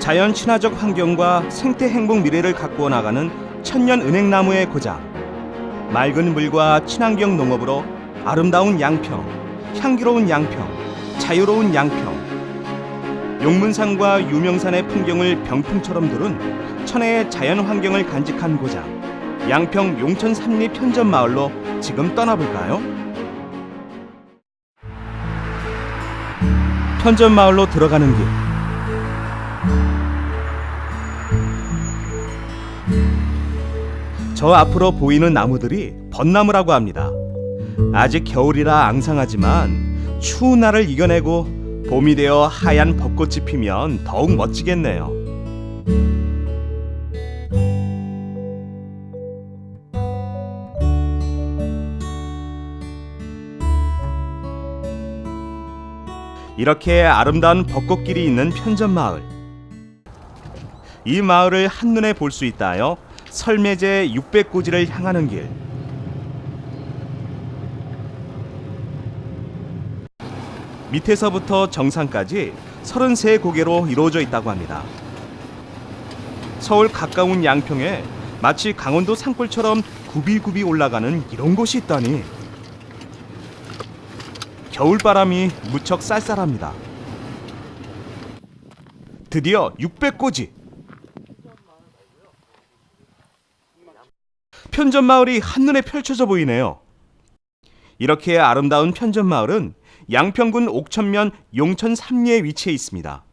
자연 친화적 환경과 생태 행복 미래를 가꾸어 나가는 천년 은행나무의 고장. 맑은 물과 친환경 농업으로 아름다운 양평, 향기로운 양평, 자유로운 양평. 용문산과 유명산의 풍경을 병풍처럼 두른 천혜의 자연 환경을 간직한 고장. 양평 용천 삼리 편전 마을로 지금 떠나볼까요? 편전 마을로 들어가는 길. 저 앞으로 보이는 나무들이 벚나무라고 합니다. 아직 겨울이라 앙상하지만 추운 날을 이겨내고 봄이 되어 하얀 벚꽃이 피면 더욱 멋지겠네요. 이렇게 아름다운 벚꽃길이 있는 편전 마을. 이 마을을 한눈에 볼 수 있다 하여 설매제 600고지를 향하는 길. 밑에서부터 정상까지 33고개로 이루어져 있다고 합니다. 서울 가까운 양평에 마치 강원도 산골처럼 굽이굽이 올라가는 이런 곳이 있다니. 겨울바람이 무척 쌀쌀합니다. 드디어 600고지. 편전 마을이 한눈에 펼쳐져 보이네요. 이렇게 아름다운 편전 마을은 양평군 옥천면 용천 삼리에 위치해 있습니다.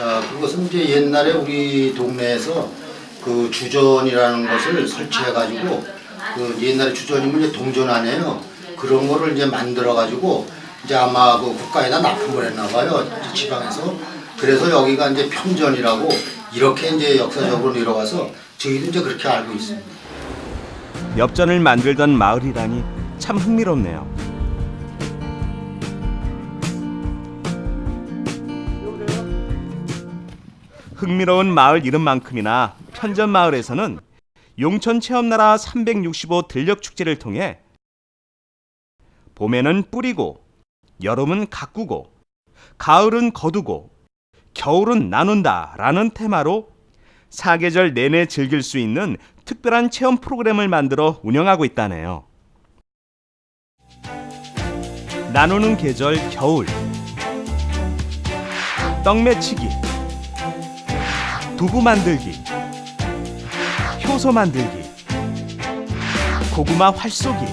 아, 그것은 이제 옛날에 우리 동네에서 그 주전이라는 것을 설치해가지고 그 옛날에 주전이면 이제 동전 아니에요. 그런 거를 이제 만들어가지고 이제 아마 그 국가에다 납품을 했나 봐요. 지방에서. 그래서 여기가 이제 편전이라고 이렇게 이제 역사적으로 내려와서 저희도 이제 그렇게 알고 있습니다. 엽전을 만들던 마을이라니 참 흥미롭네요. 흥미로운 마을 이름만큼이나 편전 마을에서는 용천 체험나라 365 들녘 축제를 통해 봄에는 뿌리고 여름은 가꾸고 가을은 거두고 겨울은 나눈다 라는 테마로 사계절 내내 즐길 수 있는 특별한 체험 프로그램을 만들어 운영하고 있다네요. 나누는 계절 겨울. 떡매치기. 두부 만들기. 효소 만들기. 고구마 활쏘기.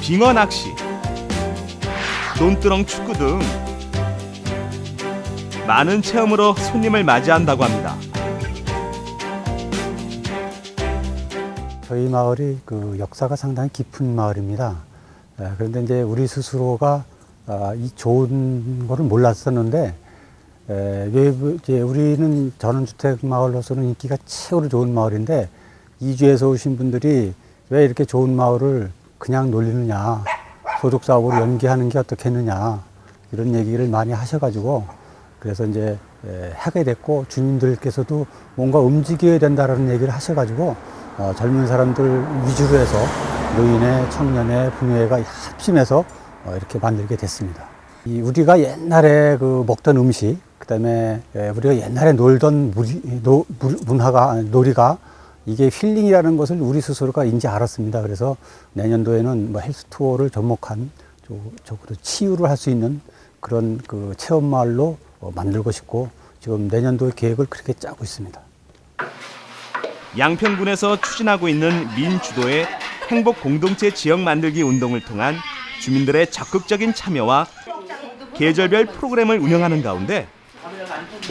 빙어 낚시. 논두렁 축구 등 많은 체험으로 손님을 맞이한다고 합니다. 저희 마을이 그 역사가 상당히 깊은 마을입니다. 예, 그런데 이제 우리 스스로가 아, 이 좋은 거를 몰랐었는데 에, 왜 이제 우리는 전원주택 마을로서는 인기가 최고로 좋은 마을인데 이주에서 오신 분들이 왜 이렇게 좋은 마을을 그냥 놀리느냐 소득 사업으로 연계하는 게 어떻겠느냐 이런 얘기를 많이 하셔가지고 그래서 이제 에, 하게 됐고 주민들께서도 뭔가 움직여야 된다라는 얘기를 하셔가지고 어, 젊은 사람들 위주로 해서 노인의 청년의 부녀회가 합심해서 어, 이렇게 만들게 됐습니다. 이 우리가 옛날에 그 먹던 음식, 그다음에 에, 우리가 옛날에 놀던 무리, 노, 물- 문화가 놀이가 이게 힐링이라는 것을 우리 스스로가 이제 알았습니다. 그래서 내년도에는 뭐 헬스 투어를 접목한 저- 적어도 치유를 할 수 있는 그런 그 체험 마을로 어, 만들고 싶고 지금 내년도 계획을 그렇게 짜고 있습니다. 양평군에서 추진하고 있는 민 주도의 행복 공동체 지역 만들기 운동을 통한 주민들의 적극적인 참여와 계절별 프로그램을 운영하는 가운데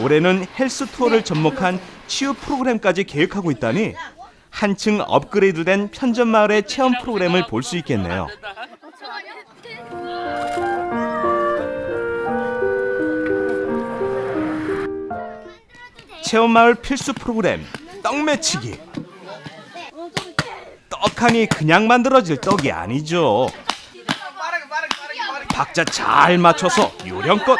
올해는 헬스 투어를 접목한 치유 프로그램까지 계획하고 있다니 한층 업그레이드된 편전 마을의 체험 프로그램을 볼 수 있겠네요. 체험 마을 필수 프로그램 떡매치기. 떡하니 그냥 만들어질 떡이 아니죠. 박자 잘 맞춰서 요령껏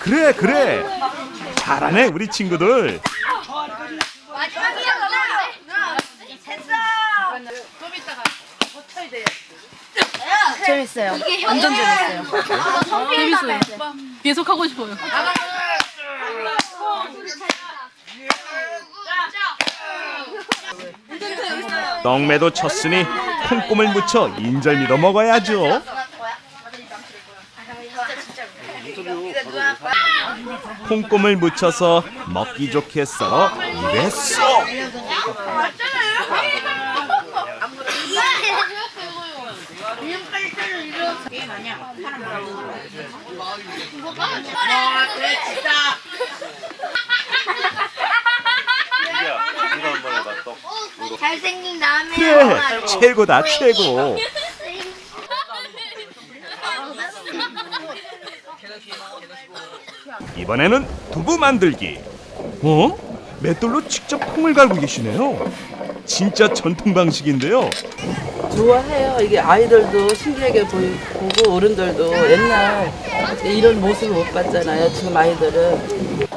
그래 그래 잘하네 우리 친구들 재밌어요. 완전 재밌어요. 재밌어요. 계속 하고 싶어요. 떡매도 쳤으니 콩고물 묻혀 인절 미도 먹어야죠 콩고물 묻혀서 먹기 좋게 썰어 입에 쏙 잘생긴 남의 그래 최고다 최고. 이번에는 두부 만들기. 어? 맷돌로 직접 콩을 갈고 계시네요. 진짜 전통 방식인데요 좋아해요. 이게 아이들도 신기하게 보고 어른들도 옛날 이런 모습을 못 봤잖아요. 지금 아이들은.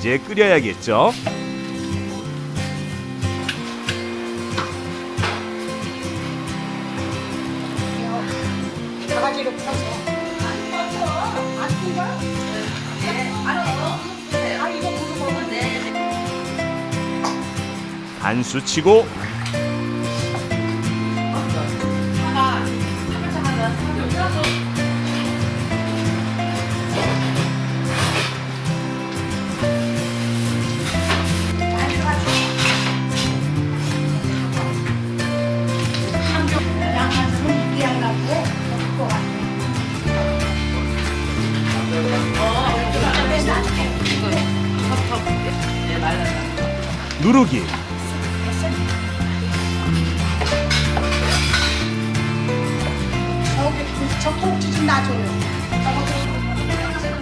이제 끓여야겠죠 간수 치고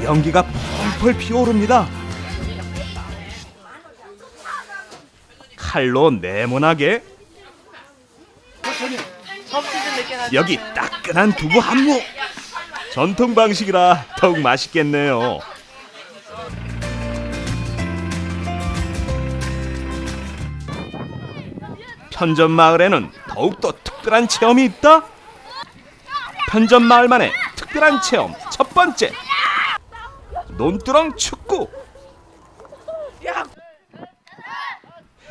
연기가 펄펄 피어오릅니다. 칼로 네모나게 여기 따끈한 두부 한무 전통 방식이라 더욱 맛있겠네요. 편전 마을에는 더욱 더 특별한 체험이 있다. 편전 마을만의 특별한 체험 첫 번째 논두렁 축구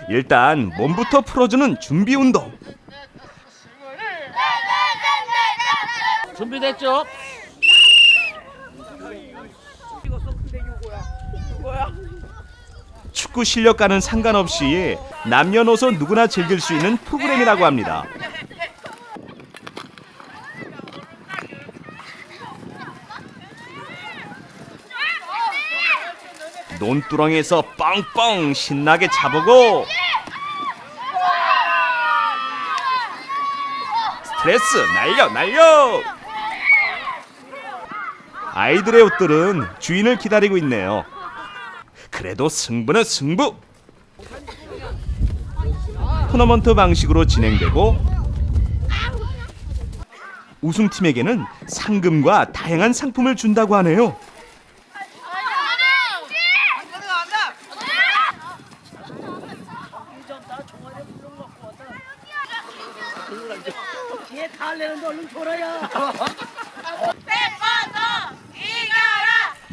일단 몸부터 풀어주는 준비 운동 준비됐죠? 축구 실력과는 상관없이 남녀노소 누구나 즐길 수 있는 프로그램이라고 합니다. 논두렁에서 뻥뻥 신나게 차보고 스트레스 날려 날려 아이들의 옷들은 주인을 기다리고 있네요. 그래도 승부는 승부. 토너먼트 방식으로 진행되고 우승팀에게는 상금과 다양한 상품을 준다고 하네요.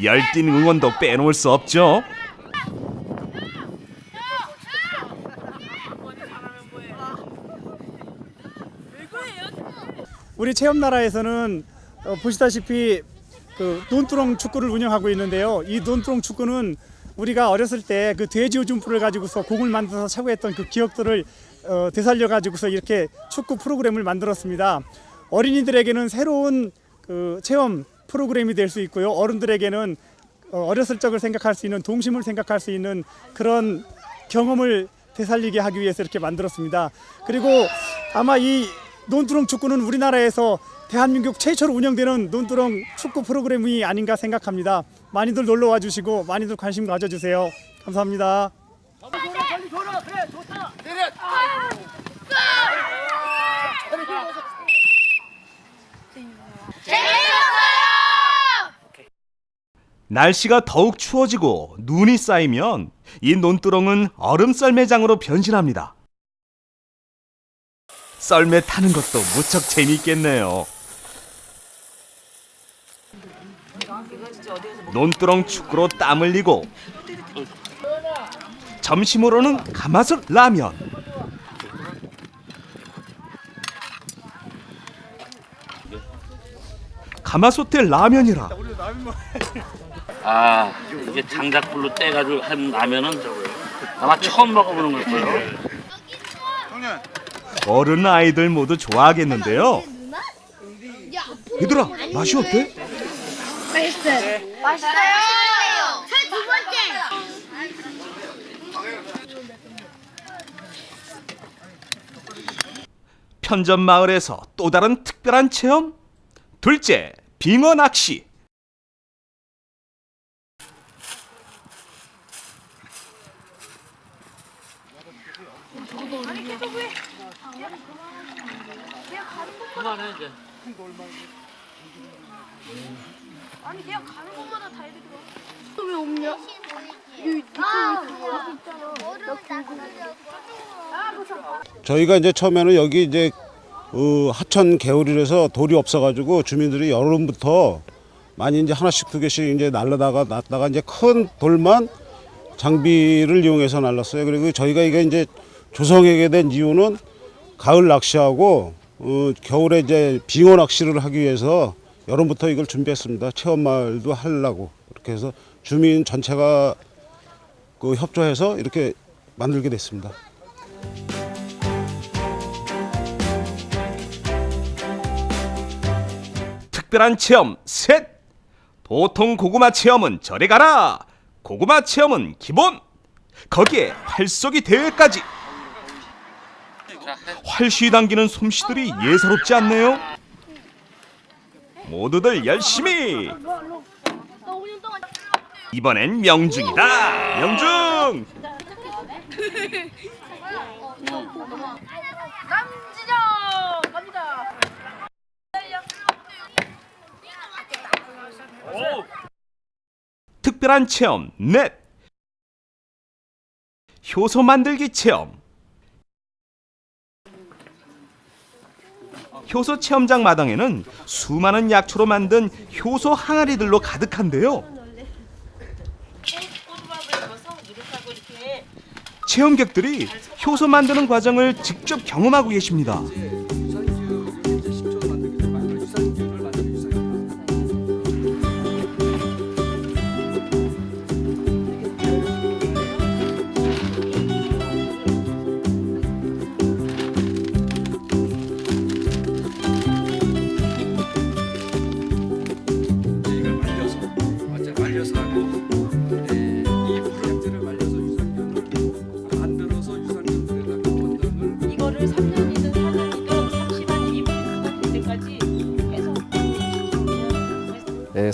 열띤 응원도 빼놓을 수 없죠. 우리 체험 나라에서는 어, 보시다시피 그 논두렁 축구를 운영하고 있는데요. 이 논두렁 축구는 우리가 어렸을 때 그 돼지 오줌풀을 가지고서 공을 만들어서 차고 했던 그 기억들을 어, 되살려 가지고서 이렇게 축구 프로그램을 만들었습니다. 어린이들에게는 새로운 그 체험 프로그램이 될 수 있고요. 어른들에게는 어, 어렸을 적을 생각할 수 있는 동심을 생각할 수 있는 그런 경험을 되살리게 하기 위해서 이렇게 만들었습니다. 그리고 아마 이 논두렁 축구는 우리나라에서 대한민국 최초로 운영되는 논두렁 축구 프로그램이 아닌가 생각합니다. 많이들 놀러 와 주시고 많이들 관심 가져 주세요. 감사합니다. 날씨가 더욱 추워지고 눈이 쌓이면 이 논두렁은 얼음 썰매장으로 변신합니다. 썰매 타는 것도 무척 재미있겠네요. 논두렁 축구로 땀 흘리고 점심으로는 가마솥 라면 가마솥에 라면이라 아 이게 장작불로 떼가지고 한 라면은 아마 처음 먹어보는 걸 거예요. 어른 아이들 모두 좋아하겠는데요. 얘들아 맛이 어때? 맛있어요. 저두 번째. 편전 마을에서 또 다른 특별한 체험? 둘째, 빙어 낚시. 그만해 이제. 저희가 이제 처음에는 여기 이제 어, 하천 개울이라서 돌이 없어가지고 주민들이 여름부터 많이 이제 하나씩 두 개씩 이제 날라다가 놨다가 이제 큰 돌만 장비를 이용해서 날랐어요. 그리고 저희가 이게 이제 조성하게 된 이유는 가을 낚시하고 어, 겨울에 이제 빙어 낚시를 하기 위해서 여름부터 이걸 준비했습니다. 체험마을도 하려고 이렇게 해서 주민 전체가 그 협조해서 이렇게 만들게 됐습니다. 특별한 체험 셋. 보통 고구마 체험은 저리 가라. 고구마 체험은 기본. 거기에 활쏘기 대회까지. 활쉬 당기는 솜씨들이 예사롭지 않네요. 모두들 열심히. 이번엔 명중이다. 명중. 특별한 체험 넷. 효소 만들기 체험. 효소 체험장 마당에는 수많은 약초로 만든 효소 항아리들로 가득한데요. 체험객들이 효소 만드는 과정을 직접 경험하고 계십니다.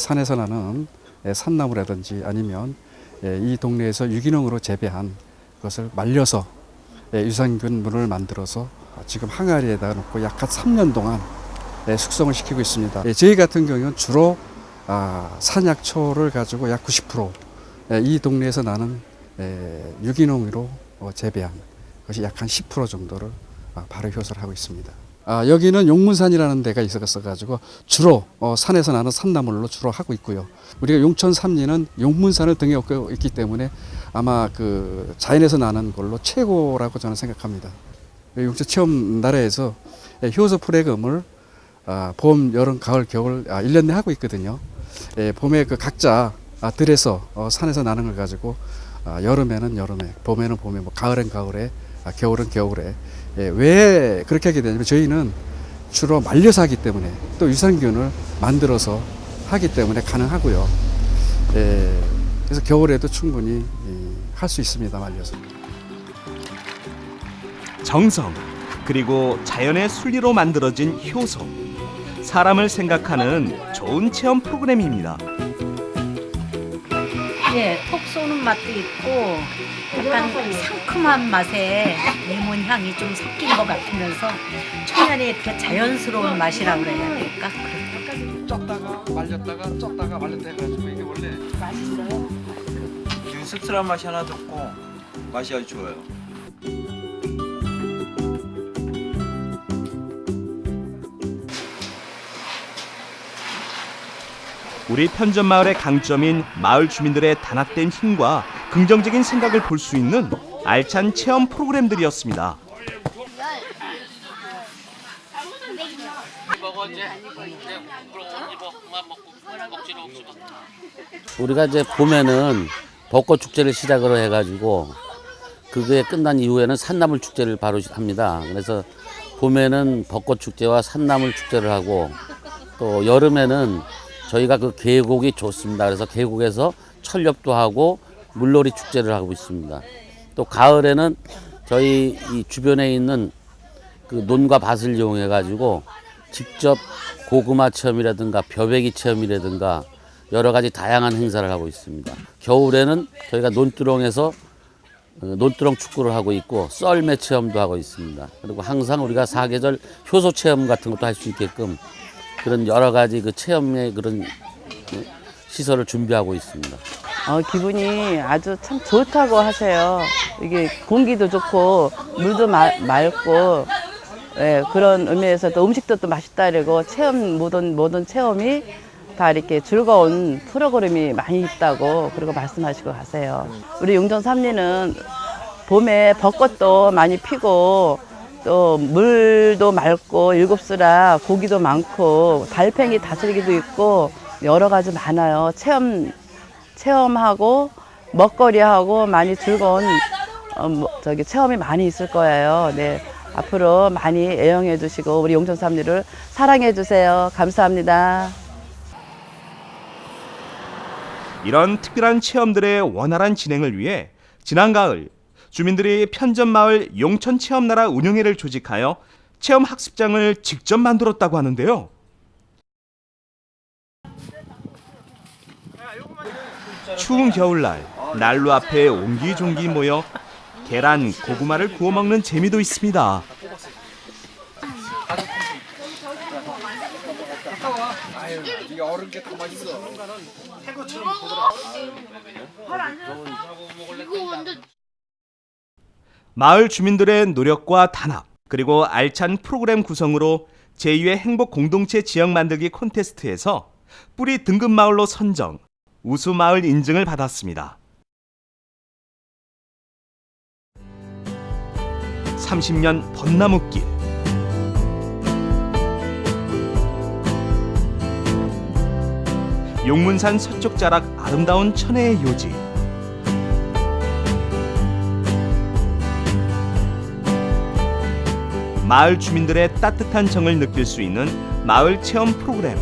산에서 나는 에, 산나물이라든지 아니면 에, 이 동네에서 유기농으로 재배한 것을 말려서 에, 유산균 물을 만들어서 지금 항아리에다 놓고 약 한 3년 동안 에, 숙성을 시키고 있습니다. 에, 저희 같은 경우는 주로 아, 산약초를 가지고 약 90%이 동네에서 나는 에, 유기농으로 어, 재배한 것이 약 한 10% 정도를 아, 발효 효소를 하고 있습니다. 아, 여기는 용문산이라는 데가 있었어 가지고 주로 어, 산에서 나는 산나물로 주로 하고 있고요. 우리가 용천 삼리는 용문산을 등에 업고 있기 때문에 아마 그 자연에서 나는 걸로 최고라고 저는 생각합니다. 용천 체험 나라에서 효소 프로그램을 아, 봄, 여름, 가을, 겨울 아, 1년 내 하고 있거든요. 예, 봄에 그 각자 아, 들에서 어, 산에서 나는 걸 가지고 아, 여름에는 여름에, 봄에는 봄에, 뭐 가을엔 가을에, 아, 겨울은 겨울에. 예, 왜 그렇게 하게 되냐면 저희는 주로 말려서 하기 때문에 또 유산균을 만들어서 하기 때문에 가능하고요. 예, 그래서 겨울에도 충분히 할수 있습니다, 말려서. 정성 그리고 자연의 순리로 만들어진 효소 사람을 생각하는 좋은 체험 프로그램입니다. 예, 톡 쏘는 맛도 있고 약간 상큼한 맛에 레몬 향이 좀 섞인 것 같으면서 천연의 그 자연스러운 맛이라고 그래야 될까? 쪘다가 말렸다가 쪘다가 말렸다 해가지고 이게 원래 지금 씁쓸한 맛이 하나도 없고 맛이 아주 좋아요. 우리 편전 마을의 강점인 마을 주민들의 단합된 힘과 긍정적인 생각을 볼 수 있는 알찬 체험 프로그램들이었습니다. 우리가 이제 봄에는 벚꽃 축제를 시작으로 해가지고 그게 끝난 이후에는 산나물 축제를 바로 합니다. 그래서 봄에는 벚꽃 축제와 산나물 축제를 하고 또 여름에는 저희가 그 계곡이 좋습니다. 그래서 계곡에서 철렵도 하고 물놀이 축제를 하고 있습니다. 또 가을에는 저희 이 주변에 있는 그 논과 밭을 이용해 가지고 직접 고구마 체험이라든가 벼베기 체험이라든가 여러 가지 다양한 행사를 하고 있습니다. 겨울에는 저희가 논두렁에서 어, 논두렁 축구를 하고 있고 썰매 체험도 하고 있습니다. 그리고 항상 우리가 사계절 효소 체험 같은 것도 할 수 있게끔 그런 여러 가지 그 체험의 그런 어, 시설을 준비하고 있습니다. 어, 기분이 아주 참 좋다고 하세요. 이게 공기도 좋고 물도 마- 맑고 예, 그런 의미에서 또 음식도 또 맛있다 이러고 체험 모든 모든 체험이 다 이렇게 즐거운 프로그램이 많이 있다고 그리고 말씀하시고 가세요. 우리 용전 삼리는 봄에 벚꽃도 많이 피고 또 물도 맑고 일곱수라 고기도 많고 달팽이 다슬기도 있고 여러 가지 많아요. 체험 체험하고 먹거리하고 많이 즐거운 어, 뭐, 저기 체험이 많이 있을 거예요. 네. 앞으로 많이 애용해 주시고 우리 용천 삼리를 사랑해 주세요. 감사합니다. 이런 특별한 체험들의 원활한 진행을 위해 지난 가을 주민들이 편전마을 용천 체험나라 운영회를 조직하여 체험 학습장을 직접 만들었다고 하는데요. 추운 겨울날 난로 앞에 옹기종기 모여 계란, 고구마를 구워 먹는 재미도 있습니다. 마을 주민들의 노력과 단합 그리고 알찬 프로그램 구성으로 제2의 행복 공동체 지역 만들기 콘테스트에서 뿌리 등급 마을로 선정 우수 마을 인증을 받았습니다. 30년 벚나무길 용문산 서쪽 자락 아름다운 천혜의 요지 마을 주민들의 따뜻한 정을 느낄 수 있는 마을 체험 프로그램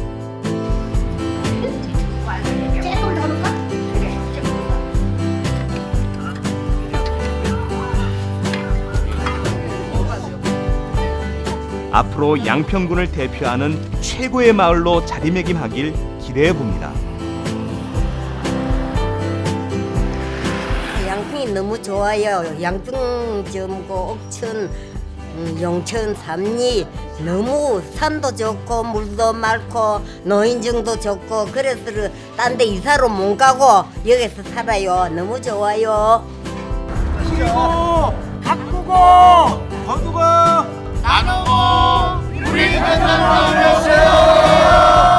앞으로 양평군을 대표하는 최고의 마을로 자리매김하길 기대해 봅니다. 양평이 너무 좋아요. 양평 점고 옥천 영천 삼리 너무 산도 좋고 물도 많고 노인정도 좋고 그래서 딴 데 이사로 못 가고 여기서 살아요. 너무 좋아요. 그리고 가꾸고 거두고 나누고 우리 만나러 오세요.